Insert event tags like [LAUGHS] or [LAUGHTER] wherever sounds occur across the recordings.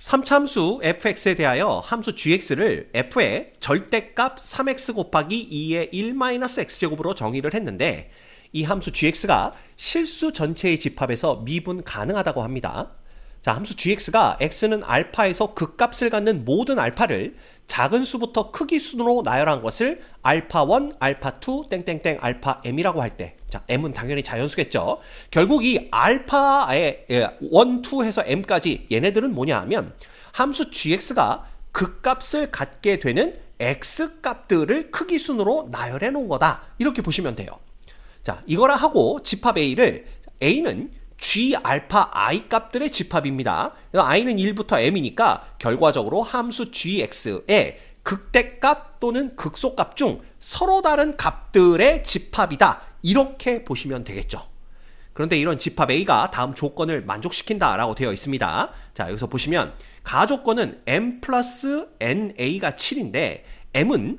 3차함수 fx에 대하여 함수 gx를 f의 절대값 3x 곱하기 2의 1-x제곱으로 정의를 했는데 이 함수 gx가 실수 전체의 집합에서 미분 가능하다고 합니다. 자, 함수 gx가 x는 알파에서 극값을 갖는 모든 알파를 작은 수부터 크기 순으로 나열한 것을 알파 1, 알파 2, 땡땡땡 알파 m이라고 할 때, 자, m은 당연히 자연수겠죠. 결국 이 알파의 1, 2 해서 m까지 얘네들은 뭐냐 하면 함수 gx가 극값을 갖게 되는 x 값들을 크기 순으로 나열해 놓은 거다. 이렇게 보시면 돼요. 자, 이거라 하고 집합 A를 A는 G 알파 I 값들의 집합입니다. I는 1부터 M이니까 결과적으로 함수 GX의 극대값 또는 극소값 중 서로 다른 값들의 집합이다. 이렇게 보시면 되겠죠. 그런데 이런 집합 A가 다음 조건을 만족시킨다 라고 되어 있습니다. 자, 여기서 보시면 가조건은 M 플러스 NA가 7인데 M은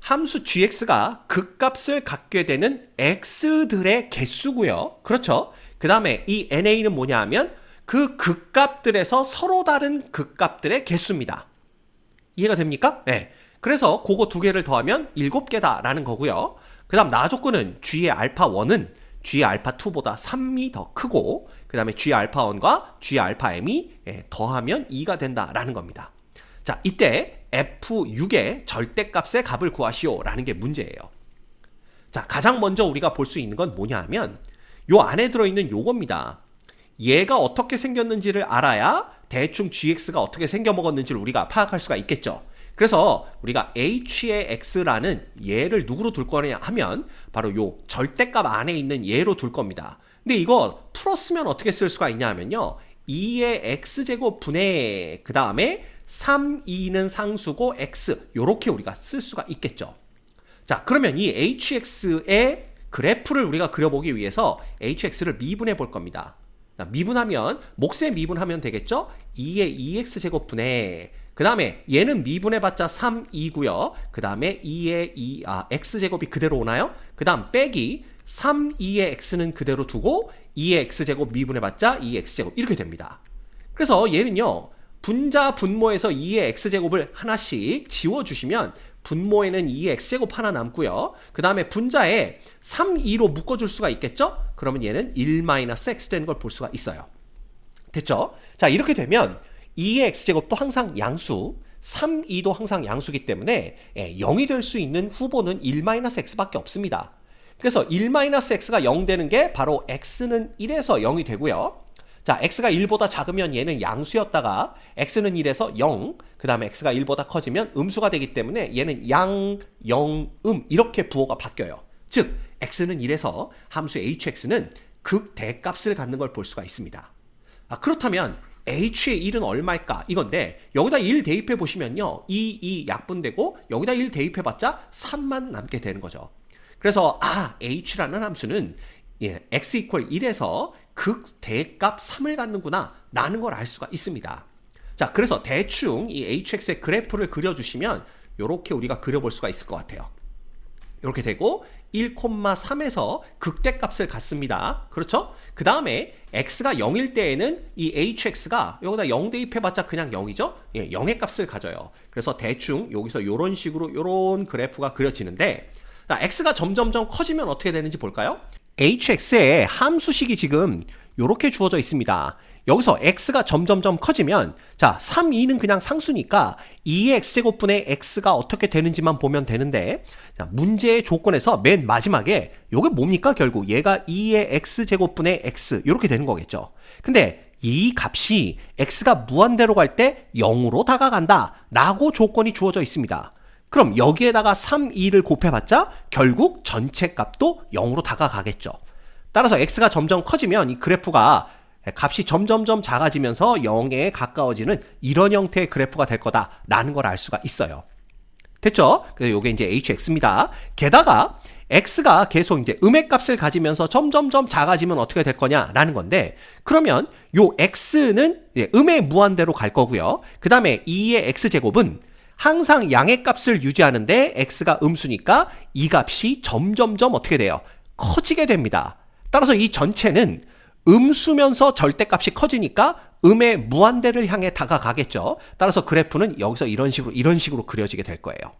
함수 gx가 극값을 갖게 되는 x들의 개수고요. 그렇죠? 그 다음에 이 na는 뭐냐 하면 그 극값들에서 서로 다른 극값들의 개수입니다. 이해가 됩니까? 네. 그래서 그거 두 개를 더하면 7개다라는 거고요. 그 다음 나 조건은 g의 알파 1은 g의 알파 2보다 3이 더 크고 그 다음에 g의 알파 1과 g의 알파 m이 예, 더하면 2가 된다라는 겁니다. 자, 이때 F6의 절대값의 값을 구하시오라는 게 문제예요. 자, 가장 먼저 우리가 볼 수 있는 건 뭐냐 하면 요 안에 들어있는 요겁니다. 얘가 어떻게 생겼는지를 알아야 대충 gx가 어떻게 생겨먹었는지를 우리가 파악할 수가 있겠죠. 그래서 우리가 h의 x라는 얘를 누구로 둘 거냐 하면 바로 요 절대값 안에 있는 얘로 둘 겁니다. 근데 이거 풀었으면 어떻게 쓸 수가 있냐 하면요. 2의 x제곱 분의 그 다음에 3, 2는 상수고 x 요렇게 우리가 쓸 수가 있겠죠. 자, 그러면 이 hx의 그래프를 우리가 그려보기 위해서 hx를 미분해 볼 겁니다. 미분하면 몫에 미분하면 되겠죠? 2의 2x 제곱분의 그 다음에 얘는 미분해봤자 3, 2고요. 그 다음에 2의 2, 아, x제곱이 그대로 오나요? 그 다음 빼기 3, 2의 x는 그대로 두고 2의 x제곱 미분해봤자 2의 x제곱 이렇게 됩니다. 그래서 얘는요. 분자 분모에서 2의 x제곱을 하나씩 지워주시면 분모에는 2의 x제곱 하나 남고요. 그 다음에 분자에 3, 2로 묶어줄 수가 있겠죠? 그러면 얘는 1-x 되는 걸 볼 수가 있어요. 됐죠? 자 이렇게 되면 2의 x제곱도 항상 양수 3, 2도 항상 양수기 때문에 0이 예, 될수 있는 후보는 1-x밖에 없습니다. 그래서 1-x가 0 되는 게 바로 x는 1에서 0이 되고요. 자, x가 1보다 작으면 얘는 양수였다가 x는 1에서 0, 그 다음에 x가 1보다 커지면 음수가 되기 때문에 얘는 양, 영, 음 이렇게 부호가 바뀌어요. 즉, x는 1에서 함수 hx는 극대값을 갖는 걸 볼 수가 있습니다. 아, 그렇다면 h의 1은 얼마일까? 이건데 여기다 1 대입해 보시면요. 2, 2 약분되고 여기다 1 대입해 봤자 3만 남게 되는 거죠. 그래서 아, h라는 함수는 예, x 이퀄 1에서 극 대값 3을 갖는구나 라는 걸 알 수가 있습니다. 자, 그래서 대충 이 hx의 그래프를 그려주시면 이렇게 우리가 그려볼 수가 있을 것 같아요. 이렇게 되고 1,3에서 극대값을 갖습니다. 그렇죠? 그 다음에 x가 0일 때에는 이 hx가 여기다 0 대입해봤자 그냥 0이죠? 예, 0의 값을 가져요. 그래서 대충 여기서 이런 식으로 이런 그래프가 그려지는데 자, x가 점점점 커지면 어떻게 되는지 볼까요? Hx의 함수식이 지금 이렇게 주어져 있습니다. 여기서 x가 점점점 커지면 자 3, 2는 그냥 상수니까 2의 x제곱분의 x가 어떻게 되는지만 보면 되는데 자, 문제의 조건에서 맨 마지막에 요게 뭡니까 결국 얘가 2의 x제곱분의 x 이렇게 되는 거겠죠. 근데 이 값이 x가 무한대로 갈 때 0으로 다가간다 라고 조건이 주어져 있습니다. 그럼 여기에다가 3, 2를 곱해봤자 결국 전체 값도 0으로 다가가겠죠. 따라서 x가 점점 커지면 이 그래프가 값이 점점점 작아지면서 0에 가까워지는 이런 형태의 그래프가 될 거다라는 걸 알 수가 있어요. 됐죠? 그래서 이게 이제 hx입니다. 게다가 x가 계속 이제 음의 값을 가지면서 점점점 작아지면 어떻게 될 거냐라는 건데 그러면 요 x는 음의 무한대로 갈 거고요. 그 다음에 2의 x제곱은 항상 양의 값을 유지하는데 x가 음수니까 이 값이 점점점 어떻게 돼요? 커지게 됩니다. 따라서 이 전체는 음수면서 절대값이 커지니까 음의 무한대를 향해 다가가겠죠. 따라서 그래프는 여기서 이런 식으로 이런 식으로 그려지게 될 거예요.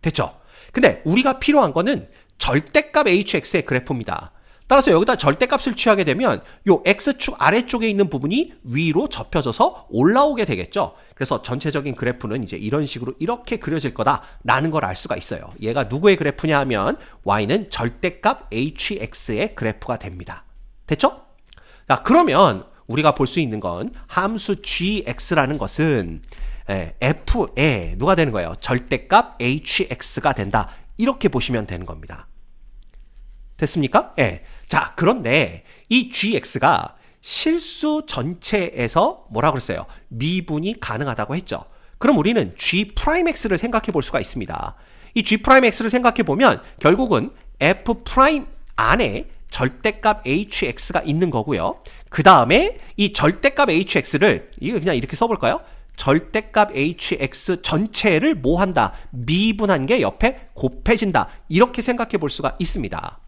됐죠? 근데 우리가 필요한 거는 절대값 hx의 그래프입니다. 따라서 여기다 절대값을 취하게 되면 요 x축 아래쪽에 있는 부분이 위로 접혀져서 올라오게 되겠죠. 그래서 전체적인 그래프는 이제 이런 식으로 이렇게 그려질 거다라는 걸 알 수가 있어요. 얘가 누구의 그래프냐 하면 y는 절대값 hx의 그래프가 됩니다. 됐죠? 자, 그러면 우리가 볼 수 있는 건 함수 gx라는 것은 예, f에 누가 되는 거예요? 절대값 hx가 된다. 이렇게 보시면 되는 겁니다. 됐습니까? 예. 자, 그런데 이 gx가 실수 전체에서 뭐라 그랬어요? 미분이 가능하다고 했죠. 그럼 우리는 g x를 생각해 볼 수가 있습니다. 이 g x를 생각해 보면 결국은 f 안에 절대값 hx가 있는 거고요. 그 다음에 이 절대값 hx를 이거 그냥 이렇게 써볼까요? 절대값 hx 전체를 뭐 한다? 미분한 게 옆에 곱해진다. 이렇게 생각해 볼 수가 있습니다.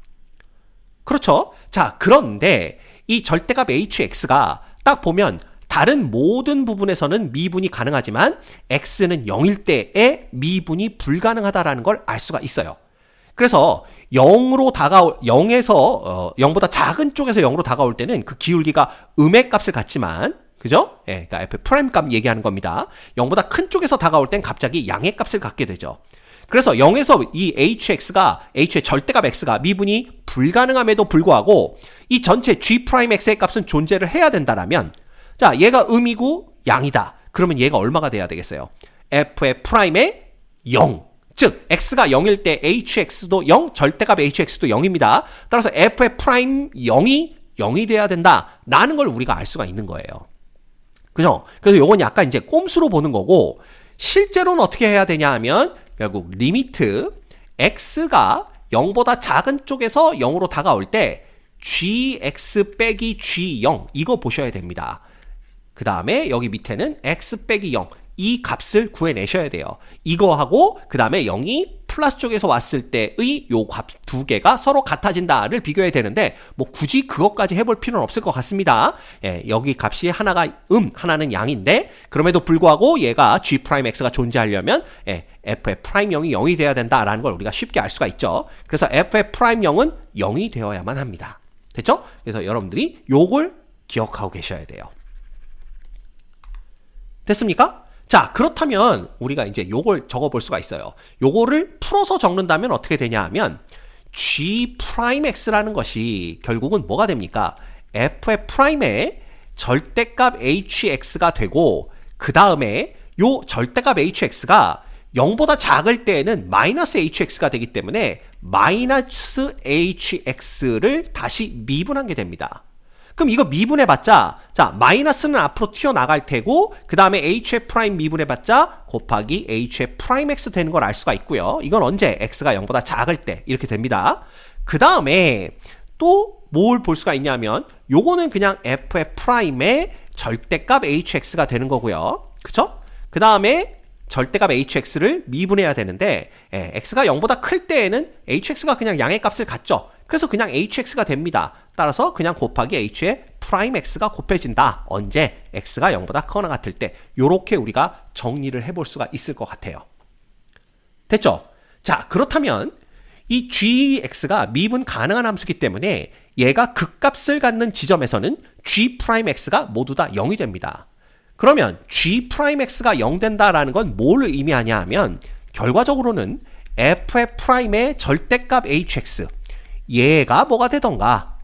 그렇죠? 자, 그런데 이 절대값 hx가 딱 보면 다른 모든 부분에서는 미분이 가능하지만 x는 0일 때에 미분이 불가능하다라는 걸 알 수가 있어요. 그래서 0으로 다가올 0에서 어, 0보다 작은 쪽에서 0으로 다가올 때는 그 기울기가 음의 값을 갖지만 그죠? 예, 그러니까 f 프라임 값 얘기하는 겁니다. 0보다 큰 쪽에서 다가올 땐 갑자기 양의 값을 갖게 되죠. 그래서 0에서 이 hx가 h의 절대값 x가 미분이 불가능함에도 불구하고 이 전체 g 프라임 x의 값은 존재를 해야 된다라면 자, 얘가 음이고 양이다. 그러면 얘가 얼마가 돼야 되겠어요? f의 프라임의 0. 즉 x가 0일 때 hx도 0, 절대값 hx도 0입니다. 따라서 f의 프라임 0이 0이 돼야 된다. 라는 걸 우리가 알 수가 있는 거예요. 그죠? 그래서 요건 약간 이제 꼼수로 보는 거고 실제로는 어떻게 해야 되냐 하면 결국 리미트 x가 0보다 작은 쪽에서 0으로 다가올 때 gx 빼기 g0 이거 보셔야 됩니다. 그 다음에 여기 밑에는 x 빼기 0. 이 값을 구해내셔야 돼요. 이거하고 그 다음에 0이 플러스 쪽에서 왔을 때의 요 값 두 개가 서로 같아진다를 비교해야 되는데 뭐 굳이 그것까지 해볼 필요는 없을 것 같습니다. 예, 여기 값이 하나가 음, 하나는 양인데 그럼에도 불구하고 얘가 g 프라임 x가 존재하려면 예, 0이 0이 돼야 된다라는 걸 우리가 쉽게 알 수가 있죠. 그래서 f의 프라임 0은 0이 되어야만 합니다. 됐죠? 그래서 여러분들이 요걸 기억하고 계셔야 돼요. 됐습니까? 자, 그렇다면 우리가 이제 요걸 적어 볼 수가 있어요. 요거를 풀어서 적는다면 어떻게 되냐 하면 g 프라임 x라는 것이 결국은 뭐가 됩니까? f의 프라임의 절대값 hx가 되고 그 다음에 요 절대값 hx가 0보다 작을 때에는 마이너스 hx가 되기 때문에 마이너스 hx를 다시 미분한 게 됩니다. 그럼 이거 미분해 봤자 자 마이너스는 앞으로 튀어나갈 테고 그 다음에 h의 프라임 미분해 봤자 곱하기 h의 프라임 x 되는 걸 알 수가 있고요. 이건 언제 x가 0보다 작을 때 이렇게 됩니다. 그 다음에 또 뭘 볼 수가 있냐면 요거는 그냥 f의 프라임의 절대값 hx가 되는 거고요. 그쵸? 그 다음에 절대값 hx를 미분해야 되는데 예, x가 0보다 클 때에는 hx가 그냥 양의 값을 갖죠. 그래서 그냥 hx가 됩니다. 따라서 그냥 곱하기 h의 프라임 x가 곱해진다. 언제? x가 0보다 크거나 같을 때. 요렇게 우리가 정리를 해볼 수가 있을 것 같아요. 됐죠? 자, 그렇다면 이 gx가 미분 가능한 함수기 때문에 얘가 극값을 갖는 지점에서는 g 프라임 x가 모두 다 0이 됩니다. 그러면 g 프라임 x가 0 된다라는 건 뭘 의미하냐 하면 결과적으로는 f의 프라임의 절대값 hx 얘가 뭐가 되던가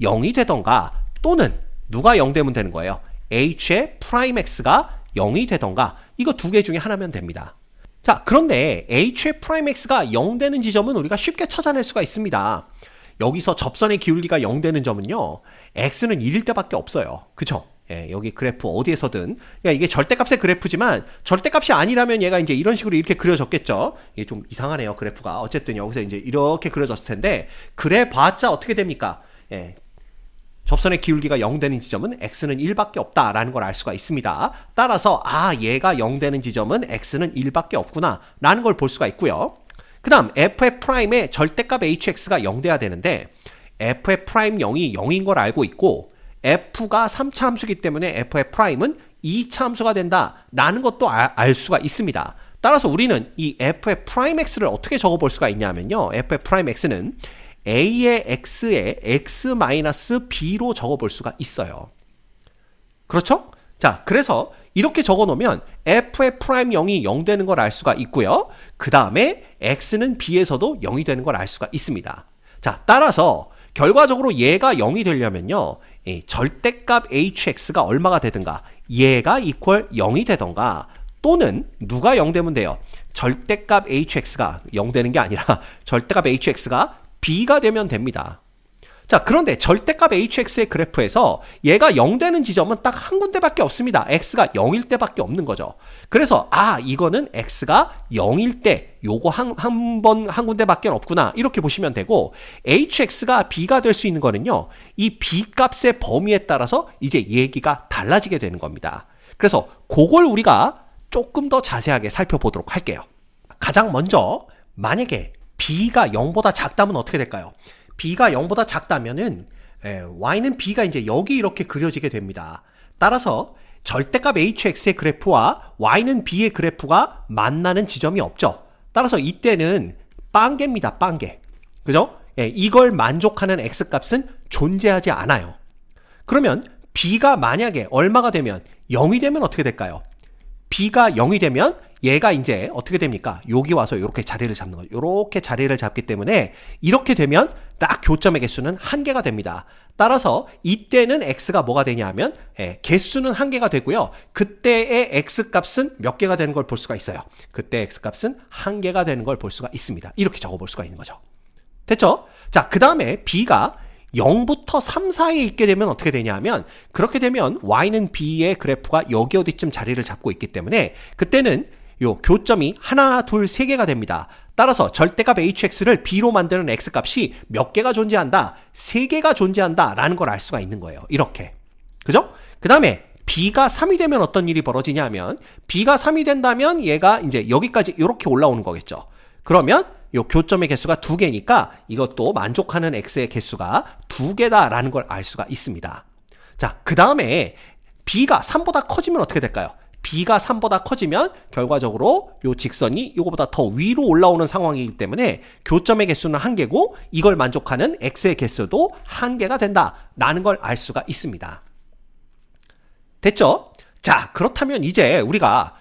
0이 되던가 또는 누가 0 되면 되는 거예요. h의 프라임 x가 0이 되던가 이거 두 개 중에 하나면 됩니다. 자 그런데 h의 프라임 x가 0 되는 지점은 우리가 쉽게 찾아낼 수가 있습니다. 여기서 접선의 기울기가 0 되는 점은요. x는 1일 때밖에 없어요. 그쵸? 예, 여기 그래프 어디에서든 그러니까 이게 절대값의 그래프지만 절대값이 아니라면 얘가 이제 이런 식으로 이렇게 그려졌겠죠. 이게 좀 이상하네요 그래프가 어쨌든 여기서 이제 이렇게 그려졌을 텐데 그래 봤자 어떻게 됩니까? 예, 접선의 기울기가 0 되는 지점은 x는 1밖에 없다라는 걸 알 수가 있습니다. 따라서 아 얘가 0 되는 지점은 x는 1밖에 없구나 라는 걸 볼 수가 있고요. 그 다음 f의 프라임의 절대값 hx가 0 돼야 되는데 f의 프라임 0이 0인 걸 알고 있고 f가 3차 함수기 때문에 f의 프라임은 2차 함수가 된다라는 것도 아- 알 수가 있습니다. 따라서 우리는 이 f의 프라임 x를 어떻게 적어 볼 수가 있냐면요. f의 프라임 x는 a의 x에 x b로 적어 볼 수가 있어요. 그렇죠? 자, 그래서 이렇게 적어 놓으면 f의 프라임 0이 0 되는 걸 알 수가 있고요. 그 다음에 x는 b에서도 0이 되는 걸 알 수가 있습니다. 자, 따라서 결과적으로 얘가 0이 되려면요. 이 절대값 hx가 얼마가 되든가 얘가 이퀄 0이 되던가 또는 누가 0 되면 돼요. 절대값 hx가 0 되는 게 아니라 [LAUGHS] 절대값 hx가 b가 되면 됩니다. 자, 그런데 절대값 hx의 그래프에서 얘가 0 되는 지점은 딱 한 군데밖에 없습니다. x가 0일 때밖에 없는 거죠. 그래서 아, 이거는 x가 0일 때 요거 한 한번한 군데밖에 없구나. 이렇게 보시면 되고 hx가 b가 될 수 있는 거는요. 이 b 값의 범위에 따라서 이제 얘기가 달라지게 되는 겁니다. 그래서 그걸 우리가 조금 더 자세하게 살펴보도록 할게요. 가장 먼저 만약에 b가 0보다 작다면 어떻게 될까요? B가 0보다 작다면은 에, y는 b가 이제 여기 이렇게 그려지게 됩니다. 따라서 절대값 hx의 그래프와 y는 b의 그래프가 만나는 지점이 없죠. 따라서 이때는 빵개입니다. 빵개. 그죠? 예, 이걸 만족하는 x 값은 존재하지 않아요. 그러면 b가 만약에 얼마가 되면 0이 되면 어떻게 될까요? b가 0이 되면 얘가 이제 어떻게 됩니까? 여기 와서 이렇게 자리를 잡는 거예요. 이렇게 자리를 잡기 때문에 이렇게 되면 딱 교점의 개수는 한 개가 됩니다. 따라서 이때는 x가 뭐가 되냐면 예, 개수는 한 개가 되고요. 그때의 x 값은 몇 개가 되는 걸 볼 수가 있어요. 그때 x 값은 한 개가 되는 걸 볼 수가 있습니다. 이렇게 적어 볼 수가 있는 거죠. 됐죠? 자, 그 다음에 b가 0부터 3 사이에 있게 되면 어떻게 되냐면 그렇게 되면 y는 b의 그래프가 여기 어디쯤 자리를 잡고 있기 때문에 그때는 요 교점이 하나, 둘, 세 개가 됩니다. 따라서 절대값 hx를 b로 만드는 x 값이 몇 개가 존재한다? 세 개가 존재한다라는 걸 알 수가 있는 거예요. 이렇게. 그죠? 그 다음에 b가 3이 되면 어떤 일이 벌어지냐면 b가 3이 된다면 얘가 이제 여기까지 이렇게 올라오는 거겠죠. 그러면 요 교점의 개수가 두 개니까 이것도 만족하는 x의 개수가 두 개다라는 걸 알 수가 있습니다. 자, 그 다음에 b가 3보다 커지면 어떻게 될까요? B가 3보다 커지면 결과적으로 요 직선이 이거보다 더 위로 올라오는 상황이기 때문에 교점의 개수는 한 개고 이걸 만족하는 x의 개수도 한 개가 된다라는 걸 알 수가 있습니다. 됐죠? 자, 그렇다면 이제 우리가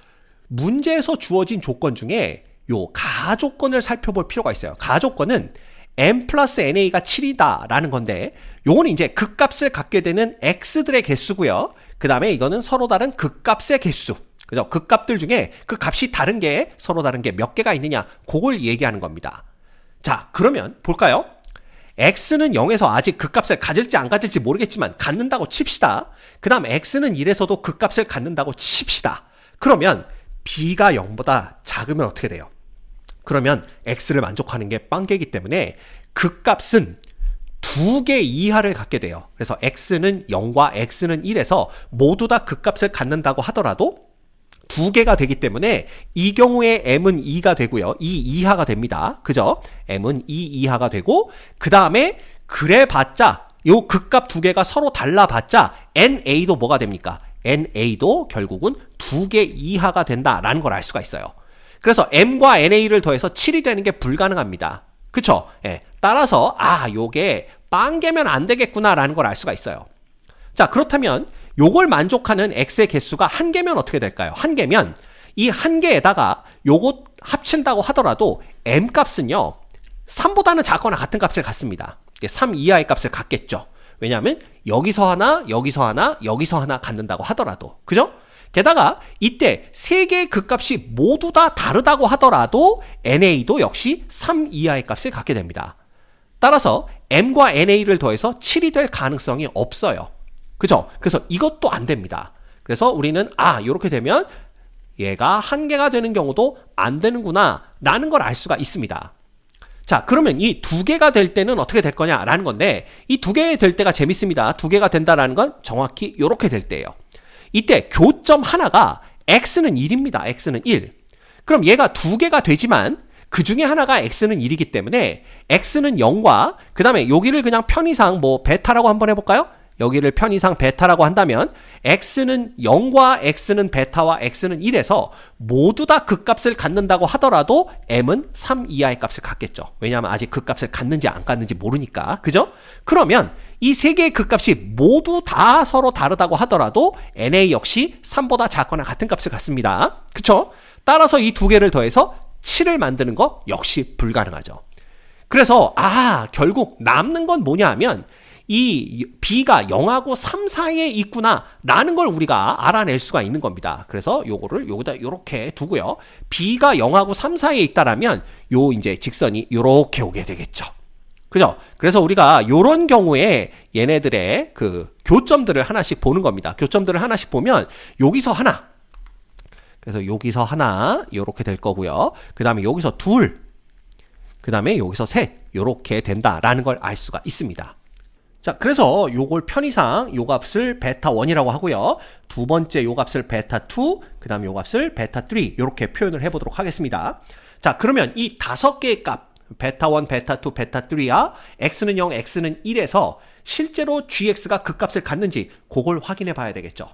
문제에서 주어진 조건 중에 요 가조건을 살펴볼 필요가 있어요. 가조건은 m 플러스 na가 7이다라는 건데 요거는 이제 극값을 갖게 되는 x들의 개수고요. 그 다음에 이거는 서로 다른 극값의 개수. 그죠? 극값들 중에 그 값이 다른 게 서로 다른 게 몇 개가 있느냐 그걸 얘기하는 겁니다. 자, 그러면 볼까요? x는 0에서 아직 극값을 가질지 안 가질지 모르겠지만 갖는다고 칩시다. 그 다음 x는 1에서도 극값을 갖는다고 칩시다. 그러면 b가 0보다 작으면 어떻게 돼요? 그러면 x를 만족하는 게 빵개이기 때문에 극값은 두 개 이하를 갖게 돼요. 그래서 x는 0과 x는 1에서 모두 다 극값을 갖는다고 하더라도 두 개가 되기 때문에 이 경우에 m은 2가 되고요. 2 이하가 됩니다. 그죠? m은 2 이하가 되고 그 다음에 그래 봤자 요 극값 두 개가 서로 달라봤자 na도 뭐가 됩니까? na도 결국은 두 개 이하가 된다라는 걸 알 수가 있어요. 그래서 m과 na를 더해서 7이 되는 게 불가능합니다. 그쵸? 예. 따라서 아 요게 빵개면 안 되겠구나라는 걸 알 수가 있어요. 자 그렇다면 요걸 만족하는 x의 개수가 한 개면 어떻게 될까요? 한 개면 이 한 개에다가 요거 합친다고 하더라도 m 값은요 3보다는 작거나 같은 값을 갖습니다. 3 이하의 값을 갖겠죠. 왜냐하면 여기서 하나, 여기서 하나, 여기서 하나 갖는다고 하더라도 그죠? 게다가 이때 세 개의 극값이 모두 다 다르다고 하더라도 NA도 역시 3 이하의 값을 갖게 됩니다. 따라서 M과 NA를 더해서 7이 될 가능성이 없어요. 그죠? 그래서 이것도 안 됩니다. 그래서 우리는 아, 이렇게 되면 얘가 한 개가 되는 경우도 안 되는구나 라는 걸 알 수가 있습니다. 자, 그러면 이 두 개가 될 때는 어떻게 될 거냐라는 건데 이 두 개 될 때가 재밌습니다. 두 개가 된다라는 건 정확히 이렇게 될 때예요. 이때 교점 하나가 x는 1입니다. x는 1. 그럼 얘가 두 개가 되지만 그 중에 하나가 x는 1이기 때문에 x는 0과 그 다음에 여기를 그냥 편의상 뭐 베타라고 한번 해볼까요? 여기를 편의상 베타라고 한다면 x는 0과 x는 베타와 x는 1에서 모두 다 극값을 갖는다고 하더라도 m은 3 이하의 값을 갖겠죠. 왜냐하면 아직 극값을 갖는지 안 갖는지 모르니까. 그죠? 그러면 이 세 개의 극값이 모두 다 서로 다르다고 하더라도 na 역시 3보다 작거나 같은 값을 갖습니다. 그쵸? 따라서 이 두 개를 더해서 7을 만드는 거 역시 불가능하죠. 그래서 아 결국 남는 건 뭐냐 하면 이 b가 0하고 3 사이에 있구나 라는 걸 우리가 알아낼 수가 있는 겁니다. 그래서 요거를 여기다 요렇게 두고요. b가 0하고 3 사이에 있다라면 요 이제 직선이 요렇게 오게 되겠죠. 그죠? 그래서 우리가 요런 경우에 얘네들의 그 교점들을 하나씩 보는 겁니다. 교점들을 하나씩 보면 여기서 하나 그래서 여기서 하나 요렇게 될 거고요. 그 다음에 여기서 둘, 그 다음에 여기서 셋 요렇게 된다라는 걸 알 수가 있습니다. 자, 그래서 요걸 편의상 요 값을 베타 1이라고 하고요. 두 번째 요 값을 베타 2, 그 다음에 요 값을 베타 3 이렇게 표현을 해 보도록 하겠습니다. 자, 그러면 이 다섯 개의 값 베타 1, 베타 2, 베타 3야 x는 0, x는 1에서 실제로 gx가 그 값을 갖는지 그걸 확인해 봐야 되겠죠.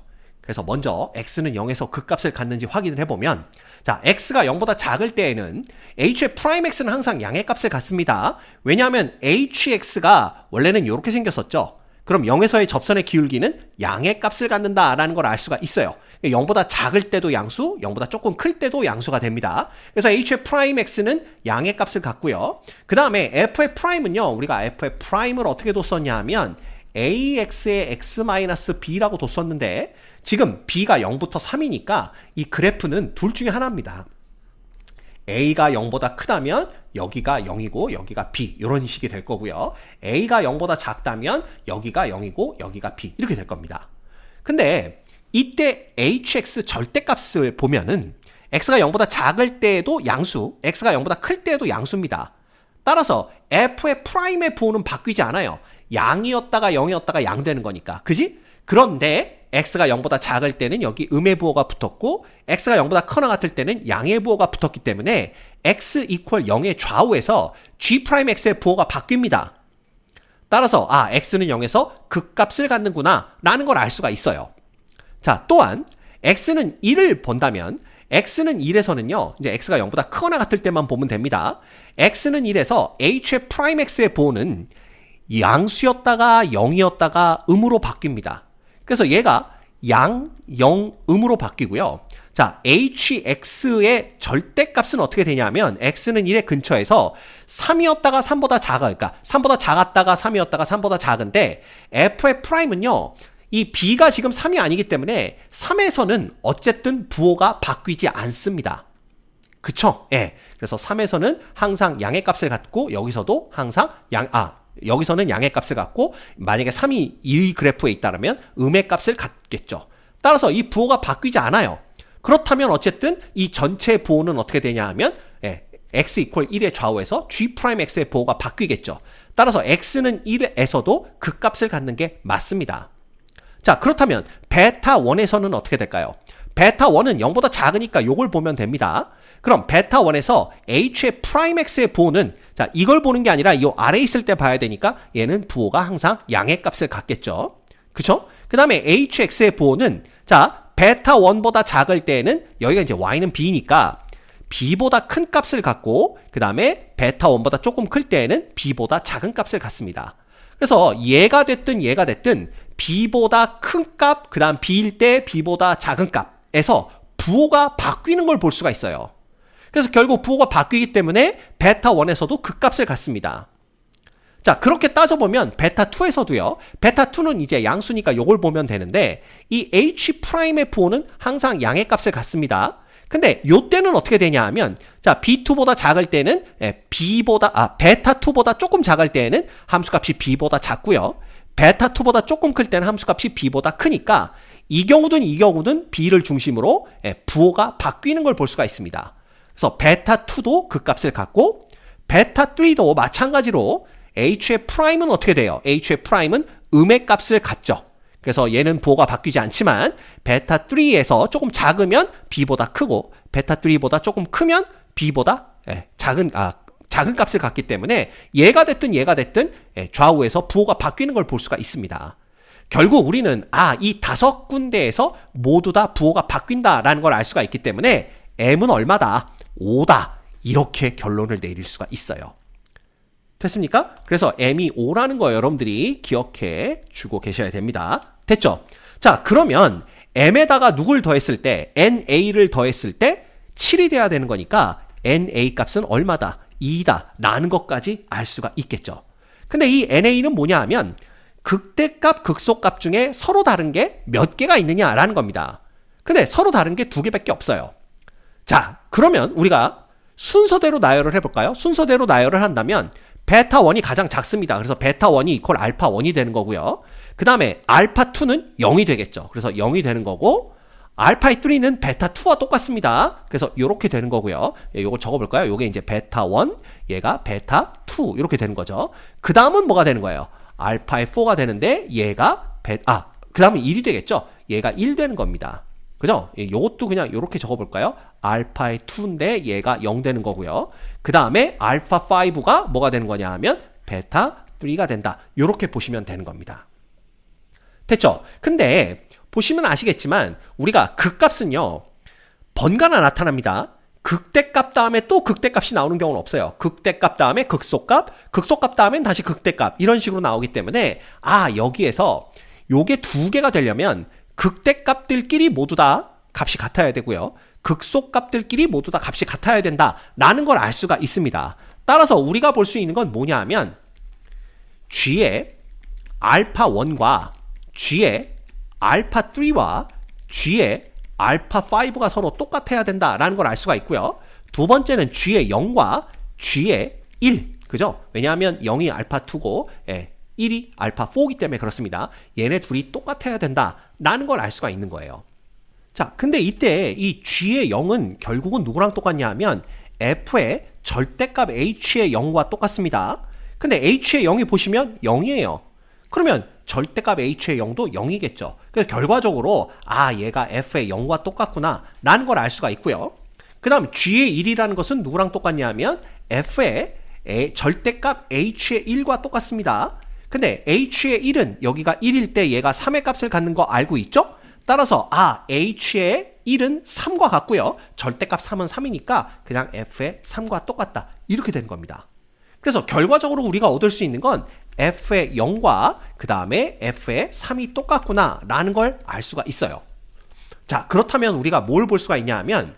그래서 먼저 x는 0에서 극값을 갖는지 확인을 해보면 자 x가 0보다 작을 때에는 h의 프라임 x는 항상 양의 값을 갖습니다. 왜냐하면 hx가 원래는 이렇게 생겼었죠. 그럼 0에서의 접선의 기울기는 양의 값을 갖는다라는 걸 알 수가 있어요. 0보다 작을 때도 양수, 0보다 조금 클 때도 양수가 됩니다. 그래서 h의 프라임 x는 양의 값을 갖고요. 그 다음에 f의 프라임은요, 우리가 f의 프라임을 어떻게 뒀었냐 하면 ax의 x-b라고 뒀었는데 지금 b가 0부터 3이니까 이 그래프는 둘 중에 하나입니다. a가 0보다 크다면 여기가 0이고 여기가 b 이런 식이 될 거고요. a가 0보다 작다면 여기가 0이고 여기가 b 이렇게 될 겁니다. 근데 이때 hx 절대값을 보면은 x가 0보다 작을 때에도 양수, x가 0보다 클 때에도 양수입니다. 따라서 f의 프라임의 부호는 바뀌지 않아요. 양이었다가 0이었다가 양 되는 거니까. 그지? 그런데 x가 0보다 작을 때는 여기 음의 부호가 붙었고 x가 0보다 커나 같을 때는 양의 부호가 붙었기 때문에 x 이퀄 0의 좌우에서 g 프라임 x의 부호가 바뀝니다. 따라서 아 x는 0에서 극값을 갖는구나 라는 걸 알 수가 있어요. 자 또한 x는 1을 본다면 x는 1에서는요 이제 x가 0보다 크거나 같을 때만 보면 됩니다. x는 1에서 h의 프라임 x의 부호는 양수였다가 0이었다가 음으로 바뀝니다. 그래서 얘가 양, 0, 음으로 바뀌고요. 자, hx의 절대값은 어떻게 되냐면 x는 1의 근처에서 3이었다가 3보다 작아. 그러니까 3보다 작았다가 3이었다가 3보다 작은데 f의 프라임은요. 이 b가 지금 3이 아니기 때문에 3에서는 어쨌든 부호가 바뀌지 않습니다. 그쵸? 예. 그래서 3에서는 항상 양의 값을 갖고 여기서도 항상 양, 아, 여기서는 양의 값을 갖고 만약에 3이 이 그래프에 있다면 음의 값을 갖겠죠. 따라서 이 부호가 바뀌지 않아요. 그렇다면 어쨌든 이 전체 부호는 어떻게 되냐 하면 예, x 이퀄 1의 좌우에서 g 프라임 x의 부호가 바뀌겠죠. 따라서 x는 1에서도 그 값을 갖는 게 맞습니다. 자, 그렇다면 베타 1에서는 어떻게 될까요? 베타 1은 0보다 작으니까 요걸 보면 됩니다. 그럼 베타 1에서 h의 프라임 x의 부호는 자, 이걸 보는 게 아니라 이 아래 있을 때 봐야 되니까 얘는 부호가 항상 양의 값을 갖겠죠. 그쵸? 그 다음에 hx의 부호는 자, 베타 1보다 작을 때에는 여기가 이제 y는 b니까 b보다 큰 값을 갖고 그 다음에 베타 1보다 조금 클 때에는 b보다 작은 값을 갖습니다. 그래서 얘가 됐든 얘가 됐든 b보다 큰 값, 그 다음 b일 때 b보다 작은 값에서 부호가 바뀌는 걸 볼 수가 있어요. 그래서 결국 부호가 바뀌기 때문에 베타 1에서도 그 값을 갖습니다. 자, 그렇게 따져보면 베타 2에서도요. 베타 2는 이제 양수니까 요걸 보면 되는데 이 h 프라임의 부호는 항상 양의 값을 갖습니다. 근데 요 때는 어떻게 되냐 하면 자, b2보다 작을 때는 예, b보다 아, 베타 2보다 조금 작을 때는 함수값이 b보다 작고요. 베타 2보다 조금 클 때는 함수값이 b보다 크니까 이 경우든 이 경우든 b를 중심으로 예, 부호가 바뀌는 걸 볼 수가 있습니다. 그래서 베타2도 그 값을 갖고 베타3도 마찬가지로 h의 프라임은 어떻게 돼요? h의 프라임은 음의 값을 갖죠. 그래서 얘는 부호가 바뀌지 않지만 베타3에서 조금 작으면 b보다 크고 베타3보다 조금 크면 b보다 예, 작은 아 작은 값을 갖기 때문에 얘가 됐든 얘가 됐든 예, 좌우에서 부호가 바뀌는 걸 볼 수가 있습니다. 결국 우리는 아, 이 다섯 군데에서 모두 다 부호가 바뀐다라는 걸 알 수가 있기 때문에 m은 얼마다? 5다. 이렇게 결론을 내릴 수가 있어요. 됐습니까? 그래서 m이 5라는 거 여러분들이 기억해 주고 계셔야 됩니다. 됐죠? 자, 그러면 m에다가 누굴 더했을 때 na를 더했을 때 7이 돼야 되는 거니까 na 값은 얼마다? 2다. 라는 것까지 알 수가 있겠죠. 근데 이 na는 뭐냐 하면 극대값, 극소값 중에 서로 다른 게 몇 개가 있느냐라는 겁니다. 근데 서로 다른 게 두 개밖에 없어요. 자, 그러면 우리가 순서대로 나열을 해볼까요? 순서대로 나열을 한다면 베타 1이 가장 작습니다. 그래서 베타 1이 이퀄 알파 1이 되는 거고요. 그 다음에 알파 2는 0이 되겠죠. 그래서 0이 되는 거고 알파 3는 베타 2와 똑같습니다. 그래서 이렇게 되는 거고요. 예, 요거 적어볼까요? 요게 이제 베타 1, 얘가 베타 2 이렇게 되는 거죠. 그 다음은 뭐가 되는 거예요? 알파의 4가 되는데 얘가 베, 아, 그 다음은 1이 되겠죠? 얘가 1 되는 겁니다. 그죠? 예, 요것도 그냥 이렇게 적어볼까요? 알파의 2인데 얘가 0 되는 거고요. 그 다음에 알파 5가 뭐가 되는 거냐 하면 베타 3가 된다. 이렇게 보시면 되는 겁니다. 됐죠? 근데 보시면 아시겠지만 우리가 극값은요. 번갈아 나타납니다. 극대값 다음에 또 극대값이 나오는 경우는 없어요. 극대값 다음에 극소값, 극소값 다음엔 다시 극대값 이런 식으로 나오기 때문에 아 여기에서 요게 두 개가 되려면 극대값들끼리 모두 다 값이 같아야 되고요. 극소값들끼리 모두 다 값이 같아야 된다라는 걸 알 수가 있습니다. 따라서 우리가 볼 수 있는 건 뭐냐 하면 g의 알파 1과 g의 알파 3와 g의 알파 5가 서로 똑같아야 된다라는 걸 알 수가 있고요. 두 번째는 g의 0과 g의 1. 그죠? 왜냐하면 0이 알파 2고 예, 1이 알파 4기 때문에 그렇습니다. 얘네 둘이 똑같아야 된다 라는 걸 알 수가 있는 거예요. 자, 근데 이때 이 g의 0은 결국은 누구랑 똑같냐 하면 f의 절대값 h의 0과 똑같습니다. 근데 h의 0이 보시면 0이에요. 그러면 절대값 h의 0도 0이겠죠. 그래서 결과적으로 아 얘가 f의 0과 똑같구나 라는 걸 알 수가 있고요. 그 다음 g의 1이라는 것은 누구랑 똑같냐 하면 f의 절대값 h의 1과 똑같습니다. 근데 h의 1은 여기가 1일 때 얘가 3의 값을 갖는 거 알고 있죠? 따라서 아 h의 1은 3과 같고요. 절대값 3은 3이니까 그냥 f의 3과 똑같다. 이렇게 되는 겁니다. 그래서 결과적으로 우리가 얻을 수 있는 건 f의 0과 그 다음에 f의 3이 똑같구나 라는 걸 알 수가 있어요. 자 그렇다면 우리가 뭘 볼 수가 있냐 하면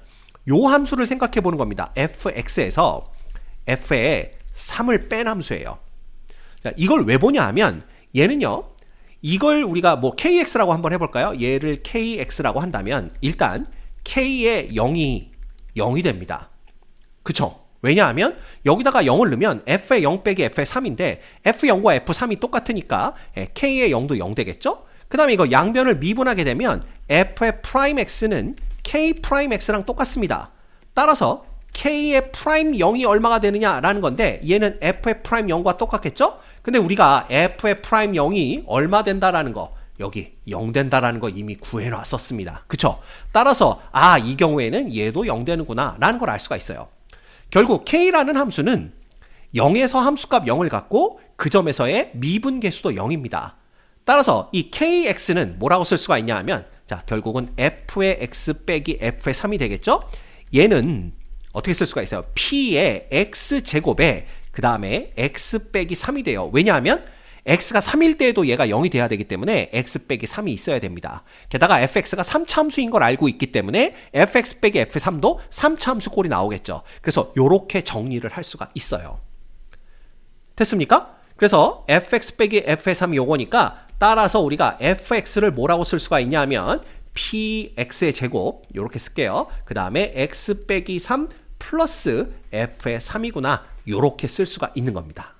요 함수를 생각해 보는 겁니다. fx에서 f의 3을 뺀 함수예요. 자, 이걸 왜 보냐 하면 얘는요. 이걸 우리가 뭐 kx라고 한번 해볼까요? 얘를 kx라고 한다면 일단 k의 0이 0이 됩니다. 그쵸? 왜냐하면 여기다가 0을 넣으면 f의 0 빼기 f의 3인데 f0과 f3이 똑같으니까 예, k의 0도 0 되겠죠? 그 다음에 이거 양변을 미분하게 되면 f의 프라임 x는 k 프라임 x랑 똑같습니다. 따라서 k의 프라임 0이 얼마가 되느냐라는 건데 얘는 f의 프라임 0과 똑같겠죠? 근데 우리가 f의 프라임 0이 얼마 된다라는 거 여기 0 된다라는 거 이미 구해 놨었습니다. 그쵸? 따라서 아 이 경우에는 얘도 0 되는구나 라는 걸 알 수가 있어요. 결국 k라는 함수는 0에서 함수값 0을 갖고 그 점에서의 미분 계수도 0입니다. 따라서 이 kx는 뭐라고 쓸 수가 있냐 하면 자 결국은 f의 x 빼기 f의 3이 되겠죠? 얘는 어떻게 쓸 수가 있어요? p의 x 제곱에 그 다음에 x 빼기 3이 돼요. 왜냐하면 x가 3일 때에도 얘가 0이 돼야 되기 때문에 x 빼기 3이 있어야 됩니다. 게다가 fx가 3차 함수인 걸 알고 있기 때문에 fx 빼기 f3도 3차 함수 꼴이 나오겠죠. 그래서 이렇게 정리를 할 수가 있어요. 됐습니까? 그래서 fx 빼기 f의 3이 요거니까 따라서 우리가 fx를 뭐라고 쓸 수가 있냐면 px의 제곱 이렇게 쓸게요. 그 다음에 x 빼기 3 플러스 f의 3이구나 이렇게 쓸 수가 있는 겁니다.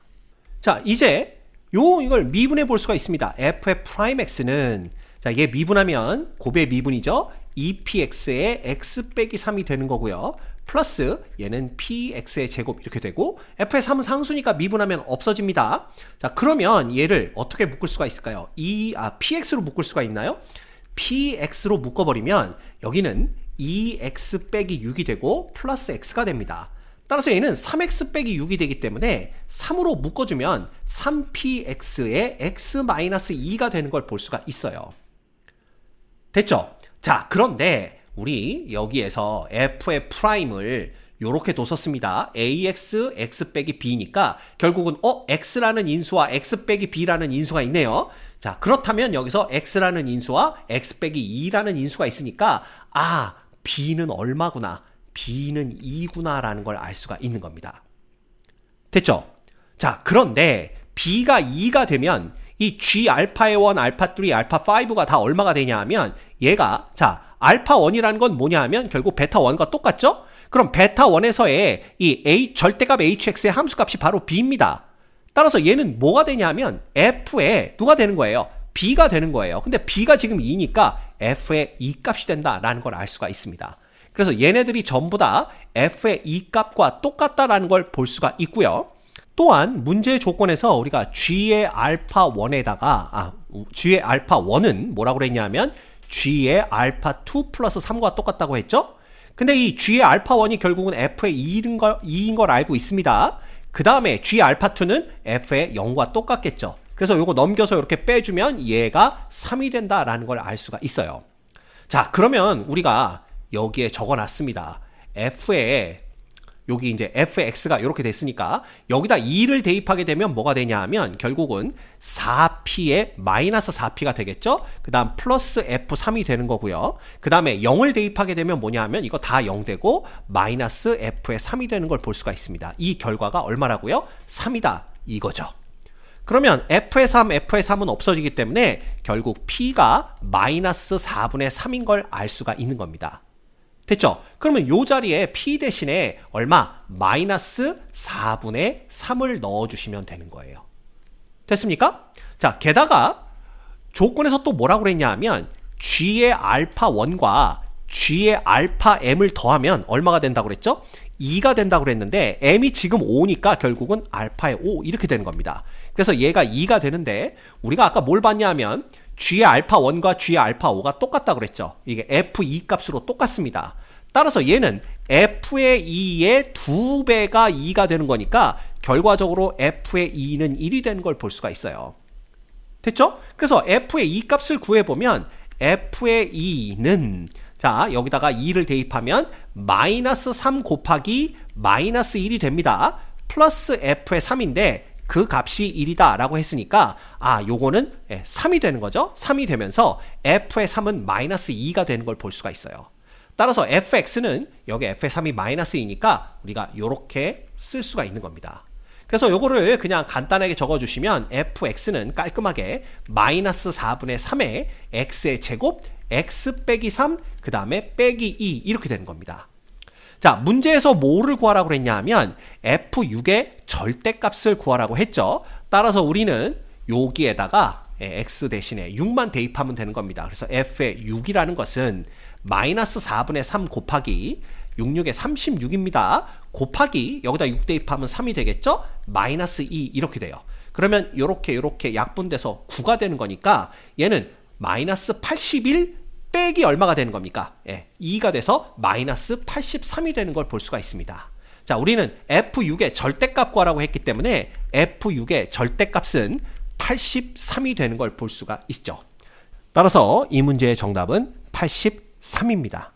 자 이제 요 이걸 미분해 볼 수가 있습니다. f의 프라임 x는 자 이게 미분하면 곱의 미분이죠. 2px의 x 빼기 3이 되는 거고요. 플러스 얘는 px의 제곱 이렇게 되고 f의 3은 상수니까 미분하면 없어집니다. 자 그러면 얘를 어떻게 묶을 수가 있을까요? 이 아 px로 묶을 수가 있나요? Px로 묶어버리면 여기는 2x 빼기 6이 되고 플러스 x가 됩니다. 따라서 얘는 3x 빼기 6이 되기 때문에 3으로 묶어주면 3px의 x-2가 되는 걸 볼 수가 있어요. 됐죠? 자, 그런데 우리 여기에서 f의 프라임을 요렇게 뒀었습니다. ax, x 빼기 b니까 결국은 어 x라는 인수와 x 빼기 b라는 인수가 있네요. 자, 그렇다면 여기서 x라는 인수와 x 빼기 2라는 인수가 있으니까 아, b는 얼마구나. b는 2구나라는 걸 알 수가 있는 겁니다. 됐죠? 자, 그런데 b가 2가 되면 이 g 알파의 1, 알파 3, 알파 5가 다 얼마가 되냐 하면 얘가 자, 알파 1이라는 건 뭐냐 하면 결국 베타 1과 똑같죠? 그럼 베타 1에서의 이 a 절대값 hx의 함수값이 바로 b입니다. 따라서 얘는 뭐가 되냐면 f의 누가 되는 거예요? b가 되는 거예요. 근데 b가 지금 2니까 f의 2 값이 된다라는 걸 알 수가 있습니다. 그래서 얘네들이 전부 다 f의 2 값과 똑같다라는 걸 볼 수가 있고요. 또한 문제의 조건에서 우리가 g의 알파 1에다가 아, g의 알파 1은 뭐라고 그랬냐면 g의 알파 2 플러스 3과 똑같다고 했죠? 근데 이 g의 알파 1이 결국은 f의 2인 걸, 2인 걸 알고 있습니다. 그 다음에 g 알파 2는 f의 0과 똑같겠죠. 그래서 요거 넘겨서 이렇게 빼주면 얘가 3이 된다라는 걸 알 수가 있어요. 자, 그러면 우리가 여기에 적어 놨습니다. f에 여기 이제 fx가 이렇게 됐으니까 여기다 2를 대입하게 되면 뭐가 되냐 하면 결국은 4p의 마이너스 4p가 되겠죠? 그 다음 플러스 f3이 되는 거고요. 그 다음에 0을 대입하게 되면 뭐냐 하면 이거 다 0 되고 마이너스 f의 3이 되는 걸 볼 수가 있습니다. 이 결과가 얼마라고요? 3이다. 이거죠. 그러면 f의 3, f의 3은 없어지기 때문에 결국 p가 마이너스 4분의 3인 걸 알 수가 있는 겁니다. 됐죠? 그러면 요 자리에 p 대신에 얼마? 마이너스 4분의 3을 넣어주시면 되는 거예요. 됐습니까? 자, 게다가 조건에서 또 뭐라고 그랬냐 하면 g의 알파 1과 g의 알파 m을 더하면 얼마가 된다고 그랬죠? 2가 된다고 그랬는데 m이 지금 5니까 결국은 알파의 5 이렇게 되는 겁니다. 그래서 얘가 2가 되는데 우리가 아까 뭘 봤냐 하면 g의 알파 1과 g의 알파 5가 똑같다고 그랬죠. 이게 f2 값으로 똑같습니다. 따라서 얘는 f의 2의 2배가 2가 되는 거니까 결과적으로 f의 2는 1이 되는 걸 볼 수가 있어요. 됐죠? 그래서 f의 2 값을 구해보면 f의 2는 자 여기다가 2를 대입하면 마이너스 3 곱하기 마이너스 1이 됩니다. 플러스 f의 3인데 그 값이 1이다 라고 했으니까 아 요거는 3이 되는 거죠. 3이 되면서 f의 3은 마이너스 2가 되는 걸 볼 수가 있어요. 따라서 fx는 여기 f의 3이 마이너스 2니까 우리가 이렇게 쓸 수가 있는 겁니다. 그래서 요거를 그냥 간단하게 적어주시면 fx는 깔끔하게 마이너스 4분의 3의 x의 제곱 x 빼기 3, 그 다음에 빼기 2 이렇게 되는 겁니다. 자, 문제에서 뭐를 구하라고 하면 f6의 절대값을 구하라고 했죠. 따라서 우리는 여기에다가 x 대신에 6만 대입하면 되는 겁니다. 그래서 f의 6이라는 것은 마이너스 4분의 3 곱하기 66에 36입니다. 곱하기 여기다 6 대입하면 3이 되겠죠? 마이너스 2 이렇게 돼요. 그러면 이렇게 이렇게 약분돼서 9가 되는 거니까 얘는 마이너스 81 빼기 얼마가 되는 겁니까? 예, 2가 돼서 마이너스 83이 되는 걸 볼 수가 있습니다. 자, 우리는 F6의 절대값 구하라고 했기 때문에 F6의 절대값은 83이 되는 걸 볼 수가 있죠. 따라서 이 문제의 정답은 83입니다.